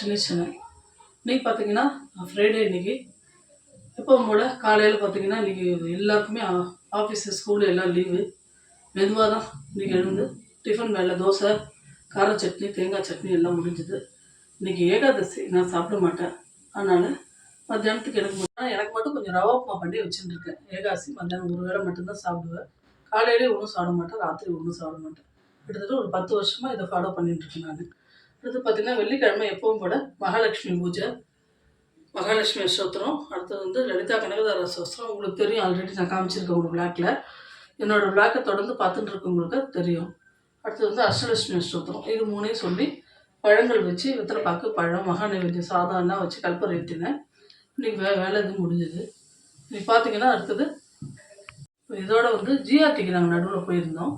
Harshini channel நீ பார்த்தீங்கன்னா Friday இன்னைக்கு. எப்பவும் போல் காலையில் பார்த்தீங்கன்னா இன்றைக்கி எல்லாருக்குமே ஆஃபீஸு ஸ்கூலு எல்லாம் லீவு மெதுவாக தான் இன்றைக்கி எழுந்து டிஃபன் வேலை தோசை கார சட்னி தேங்காய் சட்னி எல்லாம் முடிஞ்சுது. இன்னைக்கு ஏகாதசி நான் சாப்பிட மாட்டேன். அதனால் மத்தியானத்துக்கு எனக்கு மட்டும் எனக்கு மட்டும் கொஞ்சம் ரவா உப்புமா பண்ணி வச்சுருக்கேன் ஏகாதசி மத்தியானம் ஒரு வேளை மட்டும்தான் சாப்பிடுவேன். காலையிலேயே ஒன்றும் சாப்பிட மாட்டேன் ராத்திரி ஒன்றும் சாப்பிட மாட்டேன். கிட்டத்தட்ட ஒரு பத்து வருஷமாக இதை ஃபாலோ பண்ணிட்டுருக்கேன் நான். அடுத்து பார்த்தீங்கன்னா வெள்ளிக்கிழமை எப்பவும் கூட மகாலட்சுமி பூஜை மகாலட்சுமி ஸ்தோத்திரம் அடுத்தது வந்து லலிதா கனகதார ஸ்தோத்திரம் உங்களுக்கு தெரியும் ஆல்ரெடி நான் காமிச்சிருக்கேன் உங்கள் பிளாக்ல என்னோட பிளாக்கை தொடர்ந்து பார்த்துட்டு இருக்கவங்களுக்கு தெரியும். அடுத்தது வந்து அஷ்டலட்சுமி ஸ்தோத்திரம் இது மூணையும் சொல்லி பழங்கள் வச்சு வெத்தலைப்பாக்கு பழம் மகா நைவேத்தியம் சாதம்லாம் வச்சு கல்பரை ஏற்றினேன் இன்றைக்கி வே வேலை இது முடிஞ்சது. இன்னைக்கு பார்த்தீங்கன்னா அடுத்தது இதோட வந்து ஜிஆர்டிக்கு நாங்கள் நடுவில் போயிருந்தோம்.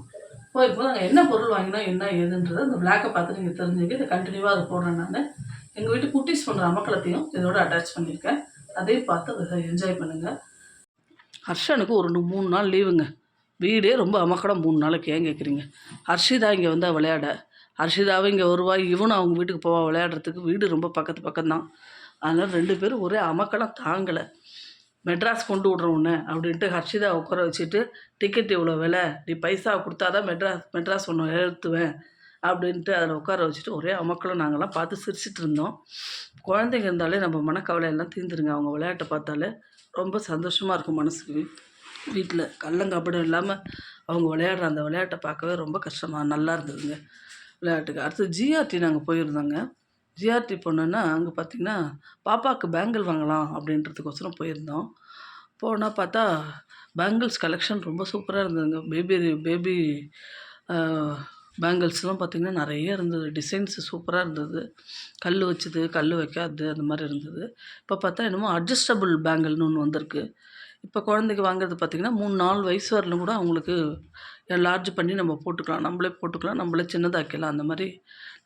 போயிருக்கும்போது நாங்கள் என்ன பொருள் வாங்கினா என்ன ஏதுன்றதை அந்த பிளாக்கை பார்த்து நீங்கள் தெரிஞ்சுக்க இதை கண்டினியூவாக அதை போடுறேன் நான். எங்கள் வீட்டு குட்டீஸ் பண்ணுற அமக்கலத்தையும் இதோட அட்டாச் பண்ணியிருக்கேன். அதையும் பார்த்து அதை என்ஜாய் பண்ணுங்கள் ஹர்ஷனுக்கு ஒரு ரெண்டு மூணு நாள் லீவுங்க வீடே ரொம்ப அமக்கடம் மூணு நாளைக்கு ஏன் கேட்குறீங்க ஹர்ஷிதா இங்கே வந்தால் விளையாட. ஹர்ஷிதாவும் இங்கே வருவாள் இவனும் அவங்க வீட்டுக்கு போவா விளையாடுறதுக்கு. வீடு ரொம்ப பக்கத்து பக்கம்தான். அதனால் ரெண்டு பேரும் ஒரே அமக்கலம் தாங்கலை. மெட்ராஸ் கொண்டு விட்றோம் உன்னை அப்படின்ட்டு ஹர்ஷிதா உட்கார வச்சுட்டு டிக்கெட் இவ்வளோ விலை நீ பைசா கொடுத்தாதான் மெட்ராஸ் மெட்ராஸ் ஒன்று எழுத்துவேன் அப்படின்ட்டு அதில் உட்கார வச்சுட்டு ஒரே அமக்களும் நாங்கள்லாம் பார்த்து சிரிச்சிட்டு இருந்தோம். குழந்தைங்க இருந்தாலே நம்ம மனக்கவலையெல்லாம் தீர்ந்துருங்க. அவங்க விளையாட்டை பார்த்தாலே ரொம்ப சந்தோஷமாக இருக்கும் மனசுக்கு. வீட்டில் கள்ளங்கப்படம் இல்லாமல் அவங்க விளையாடுற அந்த விளையாட்டை பார்க்கவே ரொம்ப கஷ்டமாக நல்லா இருந்ததுங்க விளையாட்டுக்கு. அடுத்து ஜிஆர்டி நாங்கள் போயிருந்தோங்க. ஜிஆர்டி போனோன்னா அங்கே பார்த்தீங்கன்னா பாப்பாவுக்கு பேங்கிள் வாங்கலாம் அப்படின்றதுக்கோசரம் போயிருந்தோம். போனால் பார்த்தா பேங்கிள்ஸ் கலெக்ஷன் ரொம்ப சூப்பராக இருந்ததுங்க. பேபி பேபி பேங்கிள்ஸ்லாம் பார்த்திங்கன்னா நிறைய இருந்தது. டிசைன்ஸ் சூப்பராக இருந்தது. கல் வச்சது கல் வைக்காது அந்த மாதிரி இருந்தது. இப்போ பார்த்தா என்னமோ அட்ஜஸ்டபிள் பேங்கிள்னு ஒன்று வந்திருக்கு. இப்போ குழந்தைக்கு வாங்குறது பார்த்திங்கன்னா மூணு நாலு வயசு வரலும் கூட அவங்களுக்கு லார்ஜ் பண்ணி நம்ம போட்டுக்கலாம். நம்மளே போட்டுக்கலாம். நம்மளே சின்னதாக்கலாம் அந்த மாதிரி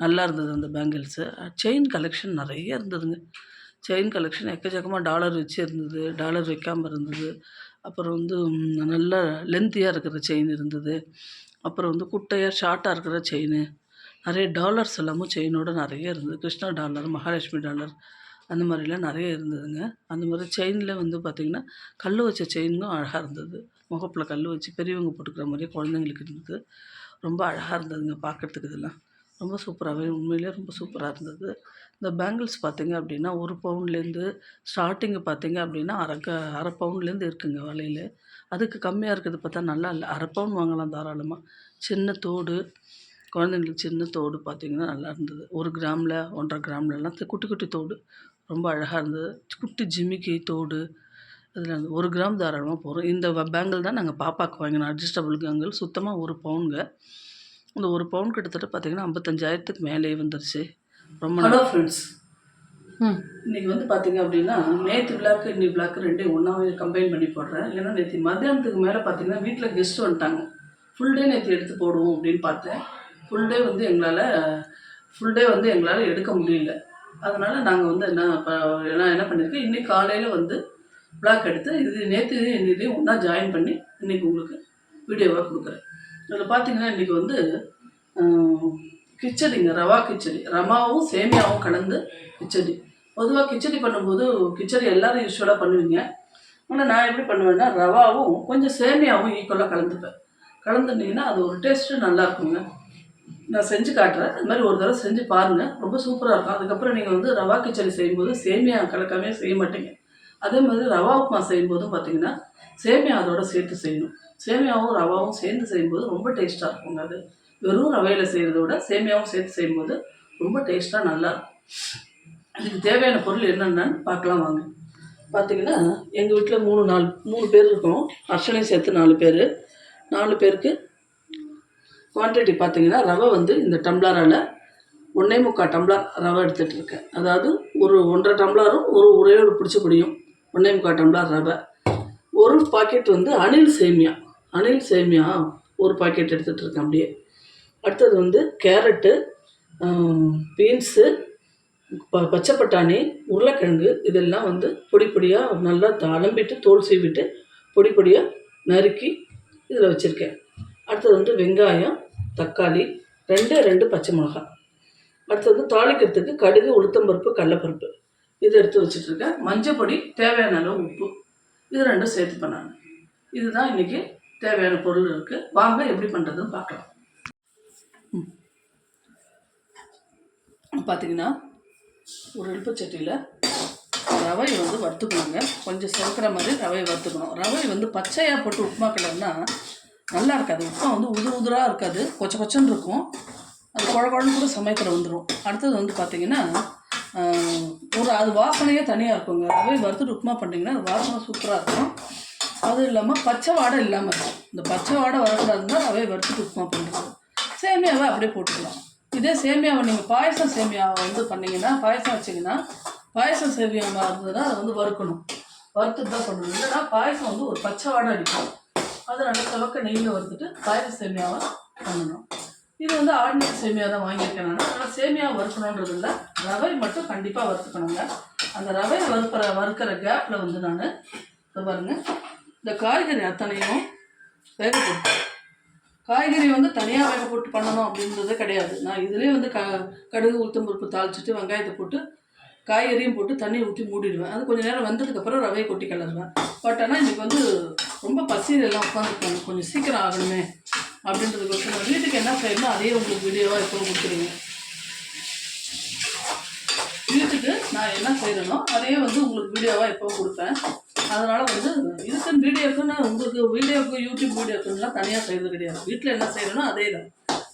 நல்லா இருந்தது அந்த பேங்கிள்ஸு செயின் கலெக்ஷன் நிறைய இருந்ததுங்க. செயின் கலெக்ஷன் எக்கச்சக்கமாக டாலர் வச்சு இருந்தது டாலர் வைக்காமல் இருந்தது. அப்புறம் வந்து நல்ல லென்த்தியாக இருக்கிற செயின் இருந்தது. அப்புறம் வந்து குட்டையாக ஷார்ட்டாக இருக்கிற செயின். நிறைய டாலர்ஸ் எல்லாமும் செயினோட நிறைய இருந்தது. கிருஷ்ணா டாலர் மகாலட்சுமி டாலர் அந்த மாதிரிலாம் நிறைய இருந்ததுங்க. அந்த மாதிரி செயினில் வந்து பார்த்திங்கன்னா கல் வச்ச செயினும் அழகாக இருந்தது. முகப்பில் கல் வச்சு பெரியவங்க போட்டுக்கிற மாதிரி குழந்தைங்களுக்கு இருந்தது. ரொம்ப அழகாக இருந்ததுங்க பார்க்குறதுக்கு இதெல்லாம். ரொம்ப சூப்பராகவே உண்மையிலேயே ரொம்ப சூப்பராக இருந்தது. இந்த பேங்கிள்ஸ் பார்த்தீங்க அப்படின்னா ஒரு பவுன்லேருந்து ஸ்டார்டிங்கு பார்த்தீங்க அப்படின்னா அரை க அரை பவுன்லேருந்து இருக்குங்க வலையில். அதுக்கு கம்மியாக இருக்கிறது பார்த்தா நல்லா இல்லை. அரை பவுன் வாங்கலாம் தாராளமாக சின்ன தோடு குழந்தைங்களுக்கு சின்ன தோடு பார்த்திங்கன்னா நல்லா இருந்தது. ஒரு கிராமில் ஒன்றரை கிராம்லலாம் குட்டி குட்டி தோடு. ரொம்ப அழகாக இருந்தது. குட்டி ஜிமிக்கி தோடு. அதில் ஒரு கிராம் தாராளமாக போகிறோம் இந்த பேங்கிள் தான் நாங்கள் பாப்பாவுக்கு வாங்கினோம். அட்ஜஸ்டபிள் கேங்கிள் சுத்தமாக ஒரு பவுனுங்க. இந்த ஒரு பவுன் கிட்டத்தட்ட பார்த்தீங்கன்னா ஐம்பத்தஞ்சாயிரத்துக்கு மேலேயே வந்துருச்சு. ரொம்ப ஹலோ ஃப்ரெண்ட்ஸ் ம். இன்னைக்கு வந்து பார்த்தீங்க அப்படின்னா நேற்று பிளாக் இன்னைக்கு பிளாக் ரெண்டையும் ஒன்றாவே கம்பைன் பண்ணி போடுறேன். ஏன்னா நேற்று மத்தியானத்துக்கு மேலே பார்த்தீங்கன்னா வீட்டில் கெஸ்ட் வந்துட்டாங்க. ஃபுல் டே நேற்று எடுத்து போடுவோம் அப்படின்னு பார்த்தேன். ஃபுல் டே வந்து எங்களால் ஃபுல் டே வந்து எங்களால் எடுக்க முடியல. அதனால் நாங்கள் வந்து என்ன நான் என்ன பண்ணியிருக்கேன் இன்னைக்கு காலையில் வந்து பிளாக் எடுத்து இது நேற்று இன்னைக்கு ஒன்றா ஜாயின் பண்ணி இன்னைக்கு உங்களுக்கு வீடியோவாக கொடுக்குறேன். இதில் பார்த்தீங்கன்னா இன்றைக்கி வந்து கிச்சடிங்க ரவா கிச்சடி. ரமாவும் சேமியாவும் கலந்து கிச்சடி. பொதுவாக கிச்சடி பண்ணும்போது கிச்சடி எல்லாரும் யூஸ்வலாக பண்ணுவீங்க. ஆனால் நான் எப்படி பண்ணுவேன்னா ரவாவும் கொஞ்சம் சேமியாவும் ஈக்குவலாக கலந்துப்பேன். கலந்துட்டிங்கன்னா அது ஒரு டேஸ்ட்டு நல்லா இருக்குங்க. நான் செஞ்சு காட்டுறேன். அது மாதிரி ஒரு தடவை செஞ்சு பாருங்கள் ரொம்ப சூப்பராக இருக்கும். அதுக்கப்புறம் நீங்கள் வந்து ரவா கிச்சடி செய்யும்போது சேமியா கலக்காமே செய்ய மாட்டீங்க. அதே மாதிரி ரவா உப்புமா செய்யும்போதும் பார்த்தீங்கன்னா சேமியா அதோட சேர்த்து செய்யணும். சேமியாவும் ரவாவும் சேர்ந்து செய்யும்போது ரொம்ப டேஸ்ட்டாக இருக்குங்க அது. வெறும் ரவையில் செய்கிறத விட சேமியாவும் சேர்த்து செய்யும்போது ரொம்ப டேஸ்ட்டாக நல்லா இதுக்கு தேவையான பொருள் என்னென்னு பார்க்கலாம் வாங்க. பார்த்தீங்கன்னா எங்கள் வீட்டில் மூணு நாலு மூணு பேர் இருக்கோம். அர்ச்சனையும் சேர்த்து நாலு பேர். நாலு பேருக்கு குவான்டிட்டி பார்த்தீங்கன்னா ரவை வந்து இந்த டம்ளரால் ஒன்றே முக்கால் டம்ளர் ரவை எடுத்துகிட்டு இருக்கேன். அதாவது ஒரு ஒன்றரை டம்ளரும் ஒரு ஒரே ஒரு பிடிச்ச பிடியும் ஒன்றே முக்கால் டம்ளர் ரவை. ஒரு பாக்கெட் வந்து அணில் சேமியா. அணில் சேமியா ஒரு பாக்கெட் எடுத்துகிட்டு இருக்கேன் அப்படியே. அடுத்தது வந்து கேரட்டு பீன்ஸு ப பச்சை பட்டாணி உருளைக்கிழங்கு இதெல்லாம் வந்து பொடி பொடியாக நல்லா த- அலம்பிட்டு தோல் சீவிட்டு பொடி பொடியாக நறுக்கி இதில் வச்சுருக்கேன். அடுத்தது வந்து வெங்காயம் தக்காளி ரெண்டே ரெண்டு பச்சை மிளகாய் அடுத்தது தாளிக்கிறதுக்கு கடுகு உளுத்தம்பருப்பு கடலப்பருப்பு. இது எடுத்து வச்சுட்ருக்கேன். மஞ்சள் பொடி தேவையான அளவு உப்பு. இது ரெண்டும் சேர்த்து பண்ணாங்க இதுதான் இன்றைக்கி தேவையான பொருள் இருக்குது வாங்க எப்படி பண்ணுறதுன்னு பார்க்கலாம். பார்த்தீங்கன்னா ஒரு இழுப்பு சட்டியில் ரவையை வந்து வறுத்துக்கணுங்க. கொஞ்சம் செவக்கிற மாதிரி ரவையை வறுத்துக்கணும். ரவை வந்து பச்சையாக போட்டு உப்புமா கிளறுனா நல்லா இருக்காது. உப்புமா வந்து உதிர உதிராக இருக்காது. கொச்ச கொச்சன்னு இருக்கும். அது குழ குழன்னு கூட சமயத்தில் வந்துடும் அடுத்தது வந்து பார்த்தீங்கன்னா ஒரு அது வாசனையே தனியாக இருக்குங்க. ரவை வறுத்துட்டு உப்புமா பண்ணிங்கன்னா அது வாசனை சூப்பராக இருக்கும். அது இல்லாமல் பச்சை வாடை இல்லாமல் இருக்கும். இந்த பச்சை வாடை வரக்கூடாதுன்னா ரவையை வறுத்துட்டு உப்புமா பண்ணுறது சேமியாவை அப்படியே போட்டுக்கலாம். இதே சேமியாவை நீங்கள் பாயசம் சேமியாவை வந்து பண்ணீங்கன்னா பாயசம் வச்சிங்கன்னா பாயசம் சேமியாவாக இருந்ததுன்னா அதை வந்து வறுக்கணும். வறுத்து தான் பண்ணணும். இல்லைன்னா பாயசம் வந்து ஒரு பச்சை வாடை அடிக்கும் அதை நல்லா துவக்க நெய்யில் வறுத்துட்டு பாயச சேமியாவை பண்ணணும். இது வந்து ஆர்டினரி சேமியா தான் வாங்கியிருக்கேன் நான். ஆனால் சேமியா வறுக்கணுன்றது இல்லை. ரவை மட்டும் கண்டிப்பாக வறுத்துக்கணுங்க. அந்த ரவை வறுக்கிற வறுக்கிற கேப்பில் வந்து நான் இதை இந்த காய்கறி அத்தனையும் வேக காய்கறி வந்து தனியாக வேக போட்டு பண்ணணும் அப்படின்றது கிடையாது. நான் இதுலேயே வந்து க கடுகு உளுத்தம் பருப்பு தாளிச்சிட்டு வெங்காயத்தை போட்டு காய்கறியும் போட்டு தண்ணி ஊற்றி மூடிடுவேன். அது கொஞ்சம் நேரம் வந்ததுக்கப்புறம் ரவையை கொட்டி கிளறுவேன். பட் ஆனால் இன்றைக்கி வந்து ரொம்ப பசியிலெல்லாம் உட்காந்துருக்காங்க கொஞ்சம் சீக்கிரம் ஆகணுமே அப்படின்றது கொஞ்சம் வீட்டுக்கு என்ன செய்யணும் அதே உங்களுக்கு வீடியோவாக இப்போ கொடுத்துருங்க வீட்டுக்கு நான் என்ன செய்கிறேனோ அதையே வந்து உங்களுக்கு வீடியோவாக எப்போ கொடுப்பேன். அதனால் வந்து இதுக்கு வீடியோக்குன்னு உங்களுக்கு வீடியோக்கு யூடியூப் வீடியோக்குன்னுலாம் தனியாக செய்கிறது கிடையாது. வீட்டில் என்ன செய்கிறேனோ அதே தான்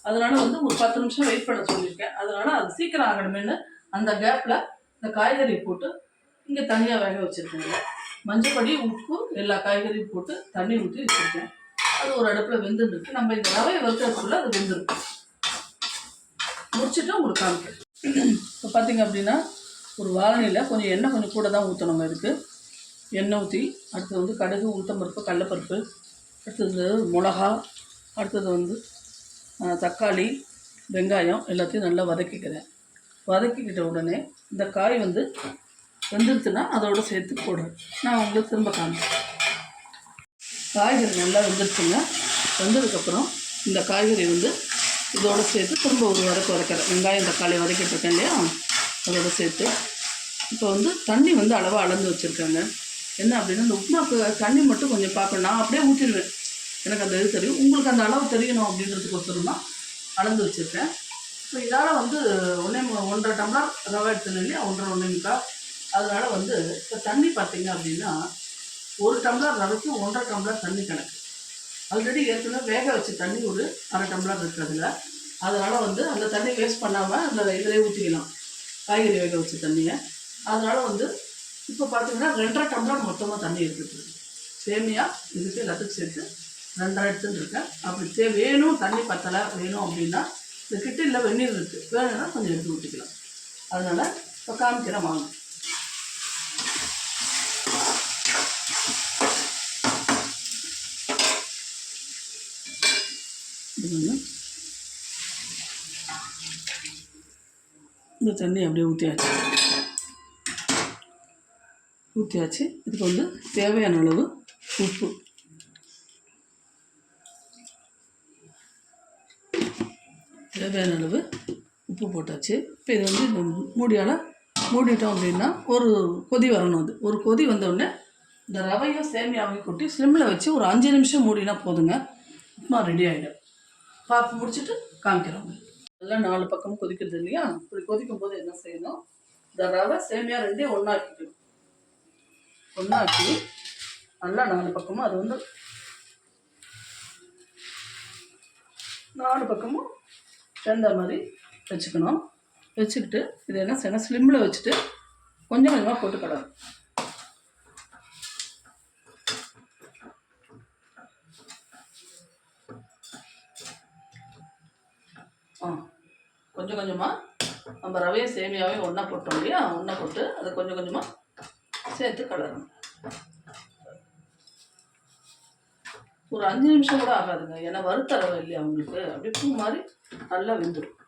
அதனால் வந்து ஒரு பத்து நிமிஷம் வெயிட் பண்ண சொல்லியிருக்கேன். அதனால் அது சீக்கிரம் ஆகணுமேனு அந்த கேப்பில் இந்த காய்கறி போட்டு இங்கே தனியாக வேக வச்சுருக்கேங்க மஞ்சப்படி உப்பு எல்லா காய்கறியும் போட்டு தண்ணி ஊற்றி வச்சுருக்கேன். அது ஒரு அடுப்பில் வெந்துருக்கு நம்ம இந்த ரவையை வறுக்கிறதுக்குள்ள அது வெந்துருக்கு முடிச்சுட்டு உங்களுக்கு காமிக்கிறேன். இப்போ பார்த்தீங்க அப்படின்னா ஒரு வாழனியில் கொஞ்சம் எண்ணெய் கொஞ்சம் கூட தான் ஊற்றணுங்க இருக்குது எண்ணெய் ஊற்றி அடுத்தது வந்து கடுகு உளுத்தம்பருப்பு கடலப்பருப்பு அடுத்தது மிளகா அடுத்தது வந்து தக்காளி வெங்காயம் எல்லாத்தையும் நல்லா வதக்கிக்கிறேன். வதக்கிக்கிட்ட உடனே இந்த காய் வந்து வெந்துருச்சுன்னா அதோடு சேர்த்து போடுறேன். நான் உங்களுக்கு திரும்ப காமிக்கிறேன். காய்கறி நல்லா வெந்துருச்சுங்க. வெந்ததுக்கப்புறம் இந்த காய்கறி வந்து இதோடு சேர்த்து திரும்ப ஒரு வதக்கு வதக்கிறேன். வெங்காயம் தக்காளி வதக்கிட்டு இருக்கேன் இல்லையா? அதோட சேர்த்து. இப்போ வந்து தண்ணி வந்து அளவாக அளந்து வச்சுருக்காங்க. என்ன அப்படின்னா இந்த உப்புமாக்கு தண்ணி மட்டும் கொஞ்சம் பார்க்கணும். நான் அப்படியே ஊற்றிடுவேன். எனக்கு அந்த இது தெரியும். உங்களுக்கு அந்த அளவு தெரியணும் அப்படின்றதுக்கோசரம் தான் அளந்து வச்சுருக்கேன். இப்போ இதால் வந்து ஒன்றே ஒன்றரை டம்ளர் ரவை எடுத்துனேன் இல்லையா? ஒன்றரை ஒன்றே முக்கால். அதனால் வந்து இப்போ தண்ணி பார்த்தீங்க அப்படின்னா ஒரு டம்ளர் ரவைக்கு ஒன்றரை டம்ளர் தண்ணி கணக்கு. ஆல்ரெடி ஏற்கனவே வேக வச்ச தண்ணி ஒரு அரை டம்ளர் இருக்கிறதுல அதனால் வந்து அந்த தண்ணி வேஸ்ட் பண்ணாமல் அந்த இதிலே ஊற்றிக்கலாம் காய்கறி வேக வச்ச தண்ணியை. அதனால் வந்து இப்போ பார்த்தீங்கன்னா ரெண்டரை டம்ளர் மொத்தமாக தண்ணி இருக்குது சேமியா இதுக்கு எல்லாத்துக்கும் சேர்த்து ரெண்டரை எடுத்துன்னு இருக்கேன். அப்படி தே வேணும் தண்ணி பத்தலை வேணும் அப்படின்னா இந்த கிட்டில் வெந்நீர் இருக்குது வேணும்னா கொஞ்சம் எடுத்து ஊற்றிக்கலாம் அதனால் இப்போ காமிக்கிறேன் வாங்க. இந்த தண்ணி அப்படியே ஊற்றியாச்சு ஊற்றியாச்சு இதுக்கு வந்து தேவையான அளவு உப்பு. தேவையான அளவு உப்பு போட்டாச்சு. இப்போ இது வந்து இந்த மூடியால் மூடிட்டோம் அப்படின்னா ஒரு கொதி வரணும் அது. ஒரு கொதி வந்தோடனே இந்த ரவையும் சேமியாவையும் கொட்டி ஸ்லிம்மில் வச்சு ஒரு அஞ்சு நிமிஷம் மூடினா போதுங்க. உப்புமா ரெடி ஆகிடும் பார்த்து முடிச்சுட்டு காமிக்கிறோம் எல்லாம் நாலு பக்கமும் கொதிக்கிறது இல்லையா? இப்படி கொதிக்கும் போது என்ன செய்யணும்? இந்த ரவை சேமியா ரெண்டையும் ஒன்றா இருக்கணும் ஒன்றா நல்லா நாலு பக்கமும் அது வந்து நாலு பக்கமும் சேர்ந்த மாதிரி வச்சுக்கணும். வச்சுக்கிட்டு இது என்ன செய்யணும்? ஸ்லிம்மில் வச்சுட்டு கொஞ்சம் கொஞ்சமாக போட்டு கடணும் ஆ கொஞ்சம் கொஞ்சமாக நம்ம ரவையும் சேமியாவையும் ஒன்றா போட்டோம் இல்லையா? ஒன்றா போட்டு அதை கொஞ்சம் கொஞ்சமாக சேர்த்து கலரணும் ஒரு அஞ்சு நிமிஷம் கூட ஆகாதுங்க. ஏன்னா வறுத்த இல்லையா உங்களுக்கு? அப்படி பூ மாதிரி நல்லா வெந்துடும்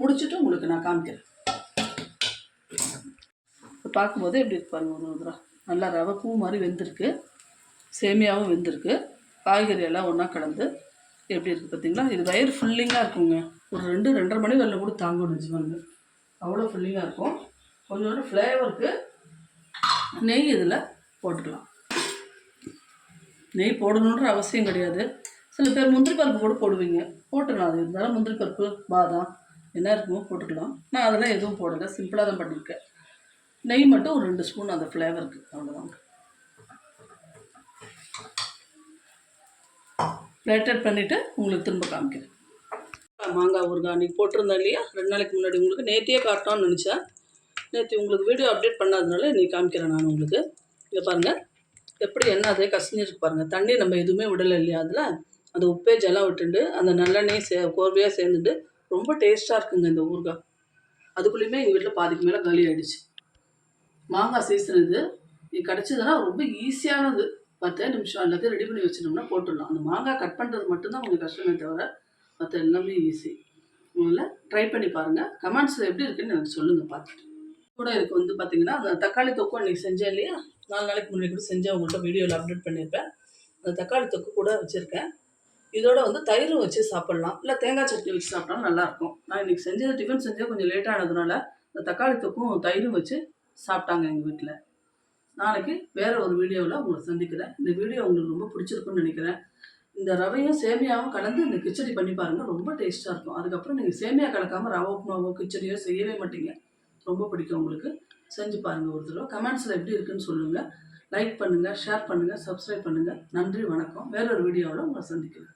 முடிச்சுட்டு உங்களுக்கு நான் காமிக்கிறேன். பார்க்கும்போது எப்படி இருக்கு பாருங்க ஒரு உதிரா நல்லா ரவை பூ மாதிரி வெந்திருக்கு. சேமியாவும் வெந்திருக்கு. காய்கறி எல்லாம் ஒன்றா கலந்து எப்படி இருக்குது பார்த்தீங்களா இது வயிறு ஃபுல்லிங்காக இருக்குங்க. ஒரு ரெண்டு ரெண்டரை மணி வரல கூட தாங்கணும் நிஜமாங்க அவ்வளோ ஃபுல்லிங்காக இருக்கும். கொஞ்சோண்டு ஃப்ளேவருக்கு நெய் இதில் போட்டுக்கலாம். நெய் போடணுன்ற அவசியம் கிடையாது. சில பேர் முந்திரி பருப்பு கூட போடுவீங்க. போட்டுக்கலாம். அது இருந்தாலும் முந்திரி பருப்பு பாதாம் என்ன இருக்குமோ போட்டுக்கலாம். நான் அதெல்லாம் எதுவும் போடலை. சிம்பிளாக தான் பண்ணியிருக்கேன். நெய் மட்டும் ஒரு ரெண்டு ஸ்பூன் அந்த ஃப்ளேவருக்கு அவ்வளோதாங்க லேட்டட் பண்ணிவிட்டு உங்களுக்கு திரும்ப காமிக்கிறேன். மாங்காய் ஊறுகாய் அன்றைக்கி போட்டிருந்தேன் இல்லையா? ரெண்டு நாளைக்கு முன்னாடி உங்களுக்கு நேற்றே காட்டணும்னு நினச்சேன். நேற்று உங்களுக்கு வீடியோ அப்டேட் பண்ணாதனால இன்றைக்கி காமிக்கிறேன் நான் உங்களுக்கு. இதை பாருங்கள் எப்படி என்ன அதே கசிஞ்சிருக்கு பாருங்கள் தண்ணி நம்ம எதுவுமே விடலை இல்லையா அதில்? அந்த உப்பே ஜலம் விட்டுண்டு அந்த நல்லெண்ணெயும் சே கோர்வையாக சேர்ந்துட்டு ரொம்ப டேஸ்ட்டாக இருக்குங்க இந்த ஊறுகாய். அதுக்குள்ளேயுமே எங்கள் வீட்டில் பாதிக்கு மேலே களி ஆகிடுச்சு மாங்காய் சீசன் இது. இது கிடச்சதுன்னா ரொம்ப ஈஸியானது பத்தே நிமிஷம் எல்லாத்தையும் ரெடி பண்ணி வச்சிட்டோம்னா போட்டுடலாம். அந்த மாங்காய் கட் பண்ணுறது மட்டும்தான் கொஞ்சம் கஷ்டமே தவிர மற்ற எல்லாமே ஈஸி முதல்ல ட்ரை பண்ணி பாருங்கள் கமெண்ட்ஸில் எப்படி இருக்குன்னு எனக்கு சொல்லுங்கள் பார்த்துட்டு. கூட இருக்கு வந்து பார்த்தீங்கன்னா அந்த தக்காளி தொக்கு அன்றைக்கி செஞ்சேன் இல்லையா? நாலு நாளைக்கு முன்னாடி கூட செஞ்சு அவங்கள்ட்ட வீடியோவில் அப்டேட் பண்ணியிருப்பேன். அந்த தக்காளி தொக்கு கூட வச்சுருக்கேன். இதோட வந்து தயிரும் வச்சு சாப்பிட்லாம். இல்லை தேங்காய் சட்னி வச்சு சாப்பிட்டாலும் நல்லாயிருக்கும். நான் இன்றைக்கி செஞ்சது டிஃபன் செஞ்சால் கொஞ்சம் லேட்டானதுனால அந்த இந்த தக்காளி தொக்கும் தயிரும் வச்சு சாப்பிட்டாங்க எங்கள் வீட்டில் நாளைக்கு வேறு ஒரு வீடியோவில் உங்களை சந்திக்கிறேன். இந்த வீடியோ உங்களுக்கு ரொம்ப பிடிச்சிருக்குன்னு நினைக்கிறேன். இந்த ரவையும் சேமியாவும் கலந்து இந்த கிச்சடி பண்ணி பாருங்கள் ரொம்ப டேஸ்ட்டாக இருக்கும். அதுக்கப்புறம் நீங்கள் சேமியா கலக்காமல் ரவை உப்புமாவோ கிச்சடியோ செய்யவே மாட்டீங்க. ரொம்ப பிடிக்கும் உங்களுக்கு. செஞ்சு பாருங்கள் ஒரு தடவை. கமெண்ட்ஸில் எப்படி இருக்குன்னு சொல்லுங்கள் லைக் பண்ணுங்கள் ஷேர் பண்ணுங்கள் சப்ஸ்கிரைப் பண்ணுங்கள் நன்றி வணக்கம். வேறொரு வீடியோவில் உங்களை சந்திக்கிறேன்.